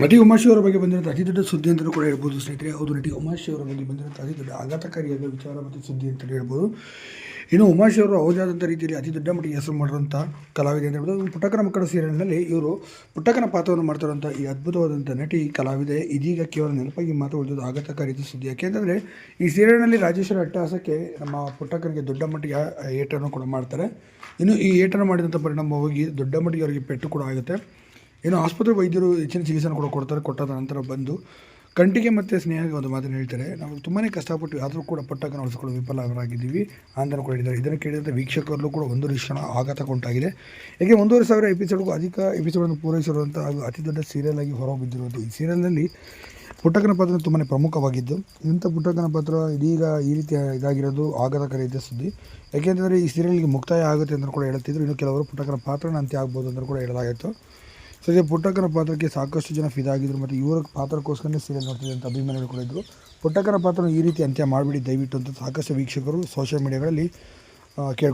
ನಟಿ ಉಮಾಶಿ ಅವರ ಬಗ್ಗೆ ಬಂದಿರೋದು ಅತಿ ದೊಡ್ಡ ಸುದ್ದಿ ಅಂತಲೂ ಕೂಡ ಹೇಳ್ಬೋದು, ಸ್ನೇಹಿತರೆ. ಹೌದು, ನಟಿ ಉಮಾಶಿ ಅವರ ಬಗ್ಗೆ ಬಂದಿರೋ ಅತಿ ದೊಡ್ಡ ಆಘಾತಕಾರಿಯಾದ ವಿಚಾರ ಮತ್ತು ಸುದ್ದಿ ಅಂತಲೇ ಹೇಳ್ಬೋದು. ಇನ್ನು ಉಮಾಶಿ ಅವರು ಅವಧಾದಂಥ ರೀತಿಯಲ್ಲಿ ಅತಿ ದೊಡ್ಡ ಮಟ್ಟಿಗೆ ಹೆಸರು ಮಾಡಿರುವಂಥ ಕಲಾವಿದೆ ಅಂತ ಹೇಳ್ಬೋದು. ಪುಟ್ಟಕ್ಕನ ಮಕ್ಕಳ ಸೀರಿಯಲ್ನಲ್ಲಿ ಇವರು ಪುಟ್ಟಕನ ಪಾತ್ರವನ್ನು ಮಾಡ್ತಾರಂಥ ಈ ಅದ್ಭುತವಾದಂಥ ನಟಿ, ಕಲಾವಿದೆ, ಇದೀಗ ಕೇವಲ ನೆನಪಾಗಿ ಮಾತ್ರ ಉಳಿದದ್ದು ಆಘಾತಕಾರಿ ಸುದ್ದಿ. ಯಾಕೆಂತಂದರೆ ಈ ಸೀರಿಯಲ್ನಲ್ಲಿ ರಾಜೇಶ್ವರ ಅಟ್ಟಹಾಸಕ್ಕೆ ನಮ್ಮ ಪುಟ್ಟಕ್ಕನಿಗೆ ದೊಡ್ಡ ಮಟ್ಟಿಗೆ ಏಟನ್ನು ಕೂಡ ಮಾಡ್ತಾರೆ. ಇನ್ನು ಈ ಏಟನ್ನು ಮಾಡಿದಂಥ ಪರಿಣಾಮವಾಗಿ ದೊಡ್ಡ ಮಟ್ಟಿಗೆ ಅವರಿಗೆ ಪೆಟ್ಟು ಕೂಡ ಆಗುತ್ತೆ. ಇನ್ನು ಆಸ್ಪತ್ರೆ ವೈದ್ಯರು ಹೆಚ್ಚಿನ ಚಿಕಿತ್ಸೆನ ಕೂಡ ಕೊಡ್ತಾರೆ ಕೊಟ್ಟಾದ ನಂತರ ಬಂದು ಕಂಟಿಗೆ ಮತ್ತು ಸ್ನೇಹಕ್ಕೆ ಒಂದು ಮಾತನ್ನು ಹೇಳ್ತಾರೆ. ನಾವು ತುಂಬಾ ಕಷ್ಟಪಟ್ಟು ಆದರೂ ಕೂಡ ಪಟ್ಟಕ್ಕೆ ನಡೆಸ್ಕೊಳ್ಳೋ ವಿಫಲರಾಗಿದ್ದೀವಿ ಅಂತ ಕೂಡ ಹೇಳಿದ್ದಾರೆ. ಇದನ್ನು ಕೇಳಿದಂಥ ವೀಕ್ಷಕರಲ್ಲೂ ಕೂಡ ಒಂದು ಲಕ್ಷಣ ಆಘಾತ ಉಂಟಾಗಿದೆ. ಏಕೆ ಒಂದೂವರೆ ಸಾವಿರ ಎಪಿಸೋಡ್ಗೂ ಅಧಿಕ ಎಪಿಸೋಡನ್ನು ಪೂರೈಸಿರುವಂಥ ಹಾಗೂ ಅತಿ ದೊಡ್ಡ ಸೀರಿಯಲ್ ಆಗಿ ಹೊರಬಿದ್ದಿರುವಂಥ ಈ ಸೀರಿಯಲ್ನಲ್ಲಿ ಪುಟ್ಟಕನ ಪಾತ್ರ ತುಂಬಾ ಪ್ರಮುಖವಾಗಿದ್ದು, ಇಂಥ ಪುಟ್ಟಕನ ಪಾತ್ರ ಇದೀಗ ಈ ರೀತಿ ಇದಾಗಿರೋದು ಆಘಾತಕಾರಿ ಇದೆ ಸುದ್ದಿ. ಯಾಕೆಂತಂದರೆ ಈ ಸೀರಿಯಲ್ಗೆ ಮುಕ್ತಾಯ ಆಗುತ್ತೆ ಅಂತ ಕೂಡ ಹೇಳ್ತಿದ್ರು ಇನ್ನು ಕೆಲವರು ಪುಟ್ಟಕನ ಪಾತ್ರನ ಅಂತ್ಯ ಆಗ್ಬೋದು ಅಂತ ಕೂಡ ಹೇಳಲಾಗಿತ್ತು. ಸದ್ಯ ಪುಟ್ಟಕ್ಕನ ಪಾತ್ರಕ್ಕೆ ಸಾಕಷ್ಟು ಜನ ಫಿದಾಗಿದ್ರು ಮತ್ತು ಇವರ ಪಾತ್ರಕ್ಕೋಸ್ಕರನೇ ಸೀರಿಯಲ್ ನೋಡ್ತಿದ್ದೆ ಅಂತ ಅಭಿಮಾನಿಗಳು ಕೂಡ ಇದ್ದರು ಪುಟ್ಟಕ್ಕನ ಪಾತ್ರ ಈ ರೀತಿ ಅಂತ್ಯ ಮಾಡಿಬಿಡಿ, ದಯವಿಟ್ಟು ಅಂತ ಸಾಕಷ್ಟು ವೀಕ್ಷಕರು ಸೋಷಿಯಲ್ ಮೀಡಿಯಾಗಳಲ್ಲಿ ಕೇಳ್ಕೊಂಡು